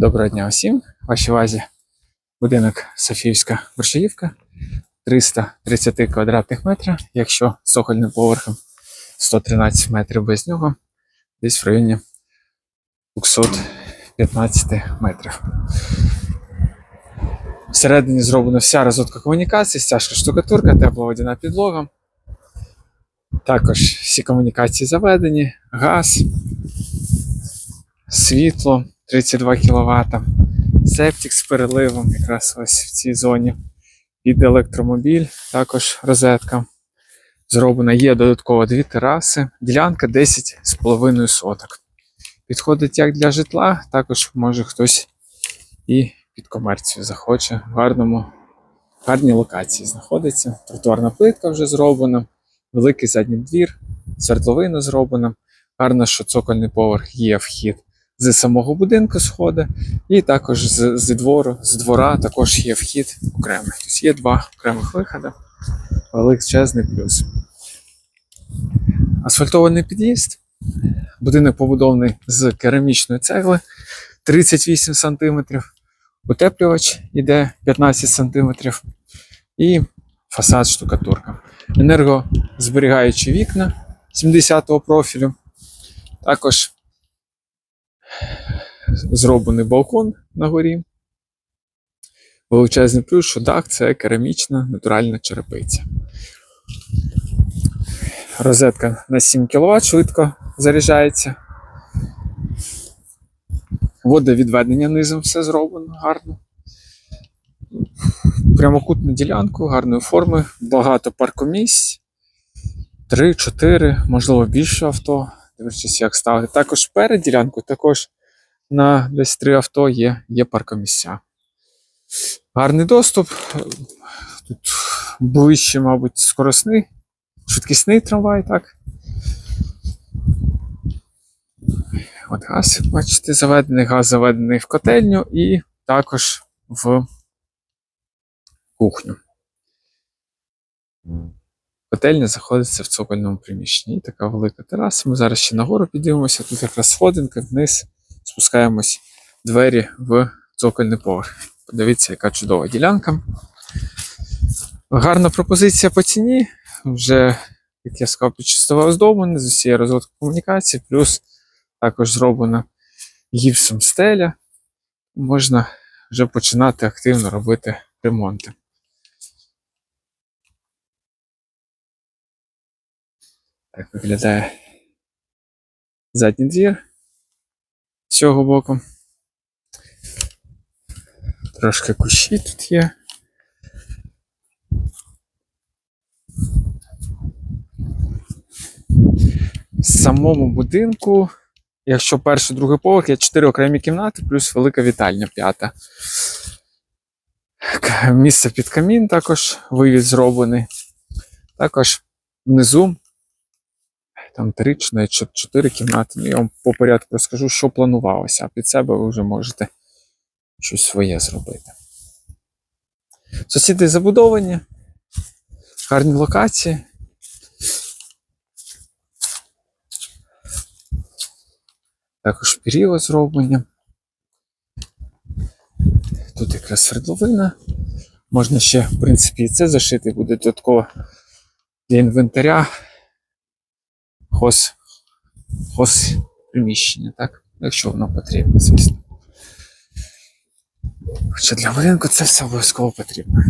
Доброго дня усім. Вашій увазі будинок Софіївська Борщаївка 330 квадратних метрів, якщо з цокольним поверхом 113 метрів без нього, десь в районі 215 метрів. Всередині зроблена вся розводка комунікацій, стяжка штукатурка, тепловодяна підлога. Також всі комунікації заведені, газ, світло 32 кВт, септик з переливом, якраз ось в цій зоні. Під електромобіль, також розетка. Зроблена є додатково дві тераси, ділянка 10,5 соток. Підходить як для житла, також може хтось і під комерцію захоче. В гарному, гарній локації знаходиться. Тротуарна плитка вже зроблена, великий задній двір, свердловина зроблена. Гарно, що цокольний поверх є вхід з самого будинку сходи, і також з, з двору, з двора також є вхід окремий. Тобто є два окремих виходи. Величезний плюс. Асфальтований під'їзд. Будинок побудований з керамічної цегли 38 см. Утеплювач йде 15 см. І фасад штукатурка. Енергозберігаючі вікна 70-го профілю. Також зроблений балкон на горі. Величезний плюс, що дах це керамічна натуральна черепиця. Розетка на 7 кВт швидко заряджається. Водовідведення низом все зроблено гарно. Прямокутну ділянку гарної форми, багато паркомісць. 3-4, можливо, більше авто. Дивлячись, як ставити. Також перед ділянкою також на десь три авто є, є паркомісця. Гарний доступ. Тут ближче, мабуть, скоросний, швидкісний трамвай, так. От газ, бачите, заведений, газ заведений в котельню і також в кухню. Котельня знаходиться в цокольному приміщенні. І така велика тераса. Ми зараз ще нагору підіймемося. Тут якраз сходинка, вниз спускаємось двері в цокольний поверх. Подивіться, яка чудова ділянка. Гарна пропозиція по ціні. Вже, як я сказав, підчистова оздоблена з усією розводкою комунікації, плюс також зроблена гіпсом стеля. Можна вже починати активно робити ремонти. Так виглядає задній двір з цього боку. Трошки кущі тут є. В самому будинку, якщо перший другий поверх, є чотири окремі кімнати, плюс велика вітальня п'ята. Місце під камін також вивід зроблений. Також внизу там три чи чотири кімнати. Ну, я вам по порядку розкажу, що планувалося, а під себе ви вже можете щось своє зробити. Сусіди забудовані, гарні локації. Також період зроблені. Тут якраз свердловина. Можна ще, в принципі, і це зашити, буде додатково для інвентаря. Хоз, хоз приміщення, так? Якщо воно потрібно, звісно. Хоча для будинку це все обов'язково потрібно.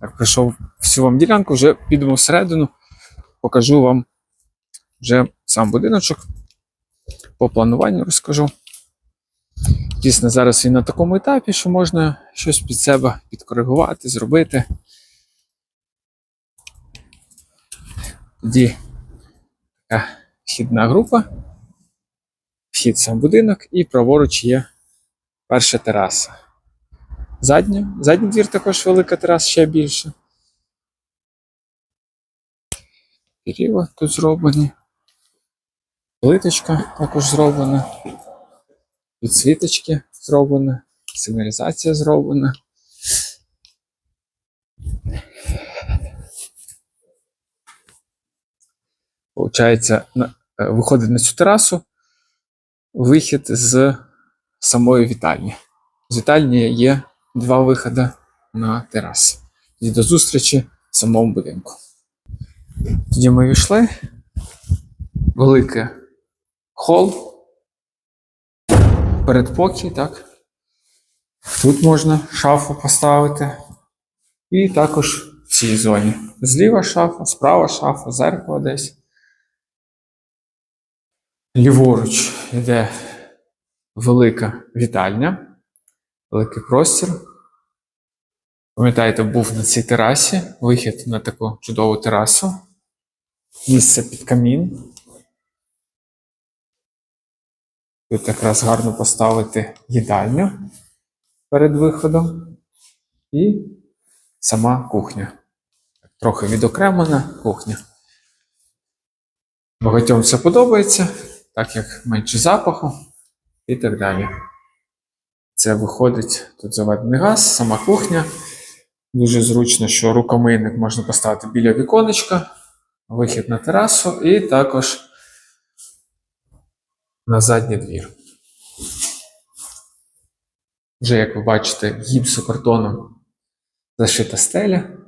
Так, пройшов всю вам ділянку, вже підемо всередину, покажу вам вже сам будиночок. По плануванню розкажу. Дійсно, зараз він на такому етапі, що можна щось під себе підкоригувати, зробити. Тоді така вхідна група, вхід сам будинок і праворуч є перша тераса. Задня, задній двір також велика тераса, ще більше. Періва тут зроблені. Плиточка також зроблена. Підсвіточки зроблені. Сигналізація зроблена. Получається, е, виходить на цю терасу, вихід з самої вітальні. З вітальні є два виходи на терасу. І до зустрічі в самому будинку. Тоді ми війшли. Великий хол. Передпокій, так. Тут можна шафу поставити. І також в цій зоні. Зліва шафа, справа шафа, зеркало десь. Ліворуч йде велика вітальня, великий простір. Пам'ятаєте, був на цій терасі, вихід на таку чудову терасу. Місце під камін. Тут якраз гарно поставити їдальню перед виходом. І сама кухня. Трохи відокремлена кухня. Багатьом це подобається, так як менше запаху і так далі. Це виходить тут заведений газ, сама кухня. Дуже зручно, що рукомийник можна поставити біля віконечка, вихід на терасу і також на задній двір. Вже, як ви бачите, гіпсокартоном зашита стеля.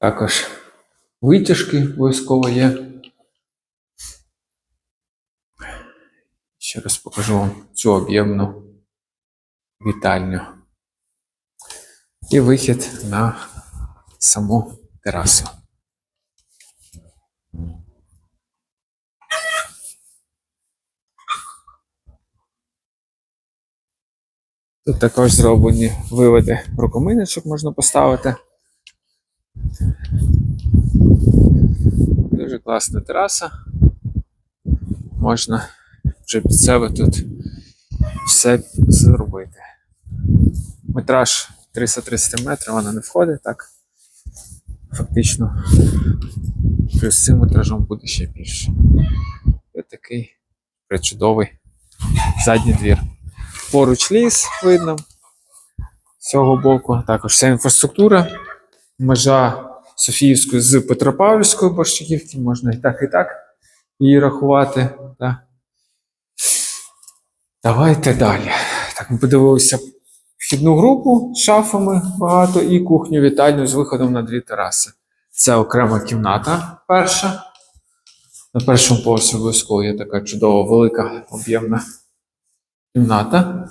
Також витяжки обов'язково є. Ще раз покажу вам цю об'ємну вітальню. І вихід на саму терасу. Тут також зроблені виводи рукомийничок можна поставити. Дуже класна тераса. Можна вже під себе тут все зробити. Метраж 330 метрів, вона не входить, так. Фактично, плюс цим метражом буде ще більше. Ось такий причудовий задній двір. Поруч ліс видно. З цього боку також вся інфраструктура. Межа Софіївської з Петропавлівської Борщаківки, можна і так, і так її рахувати. Так. Давайте далі. Так, ми подивилися вхідну групу з шафами багато і кухню вітальню з виходом на дві тераси. Це окрема кімната перша. На першому поверсі обов'язково є така чудова велика об'ємна кімната.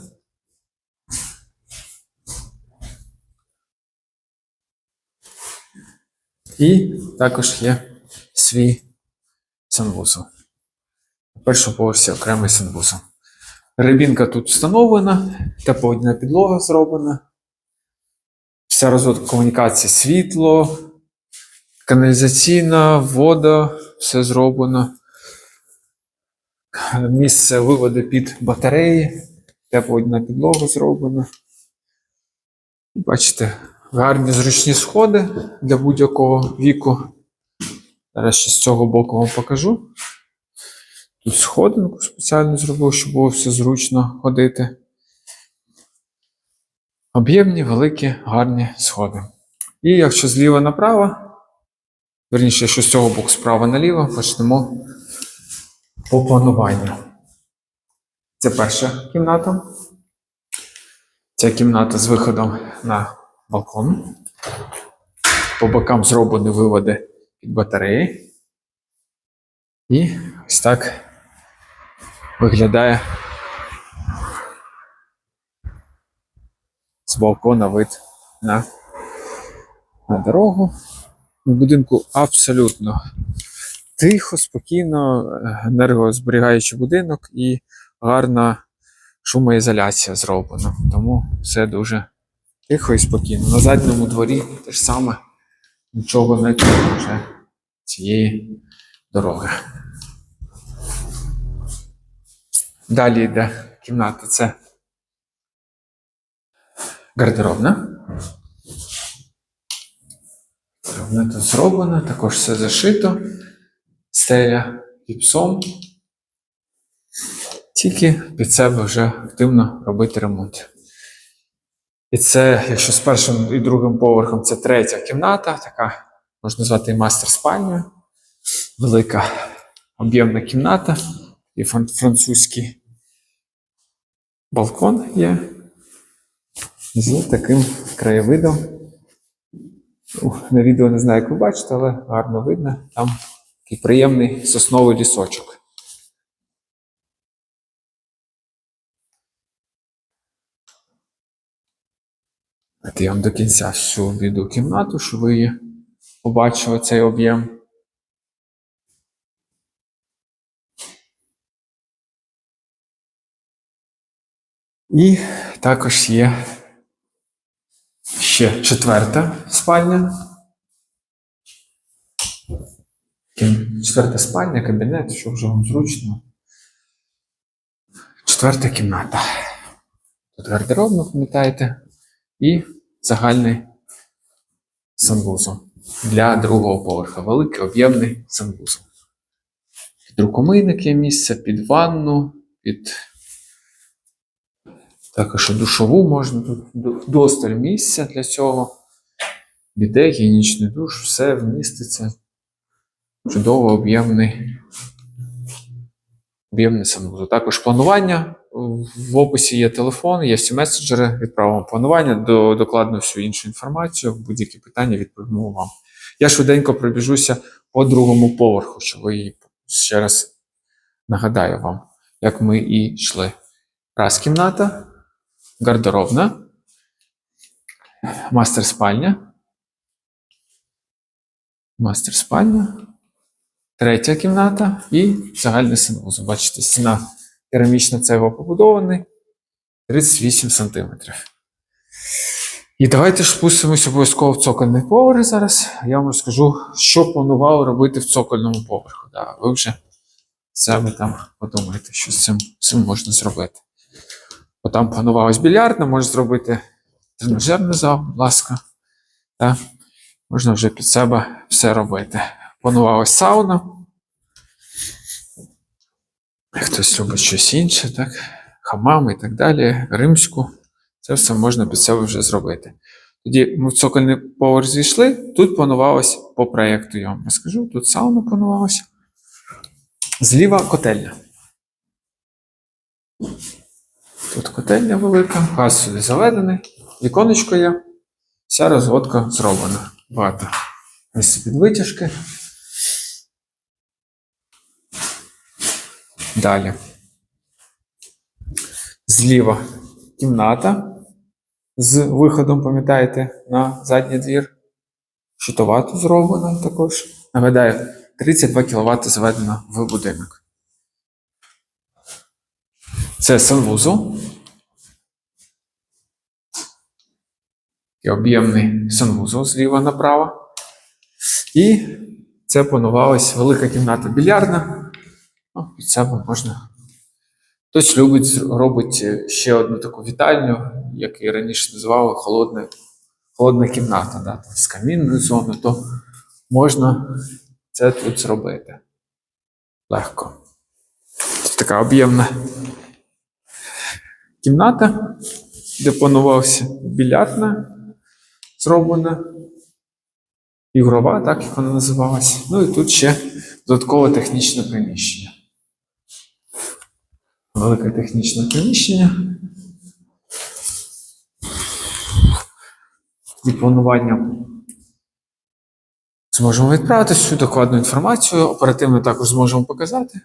І також є свій санвузол. На першому поверсі окремий санвузол. Рибінка тут встановлена, тепловодна підлога зроблена. Вся розвиток комунікації світло, каналізаційна, вода, все зроблено. Місце виводу під батареї, тепловодна підлога зроблена. Бачите, гарні зручні сходи для будь-якого віку. Зараз ще з цього боку вам покажу. Тут сходинку спеціально зробив, щоб було все зручно ходити. Об'ємні, великі, гарні сходи. І якщо зліва направо, верніше, якщо з цього боку справа наліво, почнемо по плануванню. Це перша кімната. Ця кімната з виходом на балкон. По бокам зроблені виводи під батареї. І ось так виглядає з балкона вид на, на дорогу. У будинку абсолютно тихо, спокійно, енергозберігаючий будинок і гарна шумоізоляція зроблена. Тому все дуже тихо і спокійно. На задньому дворі те ж саме нічого не чути вже цієї дороги. Далі йде кімната, це гардеробна. Вона тут зроблена, також все зашито, стеля гіпсом. Тільки під себе вже активно робити ремонт. І це, якщо з першим і другим поверхом, це третя кімната, така можна назвати і мастер спальнею. Велика об'ємна кімната і французький балкон є з таким краєвидом. Ну, На відео не знаю, як ви бачите, але гарно видно. Там такий приємний сосновий лісочок. Я вам до кінця всю обійду кімнату, щоб ви побачили цей об'єм. І також є ще четверта спальня. Четверта спальня, кабінет, що вже вам зручно. Четверта кімната. Тут гардеробна, пам'ятаєте, і загальний санвузол для другого поверха. Великий об'ємний санвузол. Під рукомийник є місце, під ванну, під також душову можна тут до- досталь місця для цього. Біде, гігієнічний душ, все вміститься. Чудово об'ємний. Об'ємний санвузол. Також планування. В описі є телефон, є всі меседжери, відправимо планування, до, докладно всю іншу інформацію. Будь-які питання відповімо вам. Я швиденько пробіжуся по другому поверху, щоб ви ще раз нагадаю вам, як ми і йшли. Раз кімната, гардеробна, мастер спальня. Мастер спальня. Третя кімната і загальний санвузол. Бачите, стіна керамічна цегла побудований 38 см. І давайте ж спустимося обов'язково в цокольний поверх зараз. Я вам розкажу, що планував робити в цокольному поверху. Да, ви вже самі там подумаєте, що з цим, з цим можна зробити. Бо там планувалось більярдна, може зробити тренажерний зал, будь ласка. Та, можна вже під себе все робити. Планувалась сауна. Хтось любить щось інше, так? Хамам і так далі, римську. Це все можна під себе вже зробити. Тоді ми в цокольний поверх зійшли. Тут планувалось по проєкту, я вам розкажу. Тут сауна планувалася. Зліва котельня. Тут котельня велика, газ сюди заведений, віконечко є. Вся розводка зроблена. Багато місце під витяжки. Далі. Зліва кімната з виходом, пам'ятаєте, на задній двір. Щитова тут зроблена також. Нагадаю, 32 кВт заведено в будинок. Це санвузол. Об'ємний санвузол зліва направо. І це планувалась велика кімната більярдна. Ну, під себе можна. Хтось любить, робить е, ще одну таку вітальню, як і раніше називали холодна, холодна кімната, да, з камінною зоною, то можна це тут зробити. Легко. Це така об'ємна кімната, де планувався більярдна зроблена, ігрова, так як вона називалась. Ну і тут ще додаткове технічне приміщення. Велике технічне приміщення. І планування зможемо відправити всю докладну інформацію. Оперативно також зможемо показати.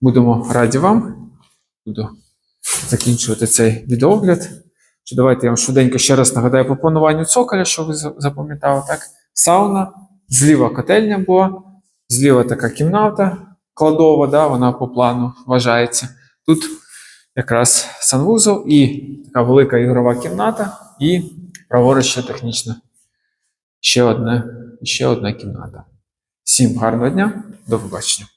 Будемо раді вам. Буду закінчувати цей відеогляд. Чи давайте я вам швиденько ще раз нагадаю по плануванню цоколя, що ви запам'ятали, так? Сауна, зліва котельня була, зліва така кімната кладова, да, вона по плану вважається. Тут якраз санвузол і така велика ігрова кімната, і праворуч ще технічна. Ще одна, ще одна кімната. Всім гарного дня, до побачення.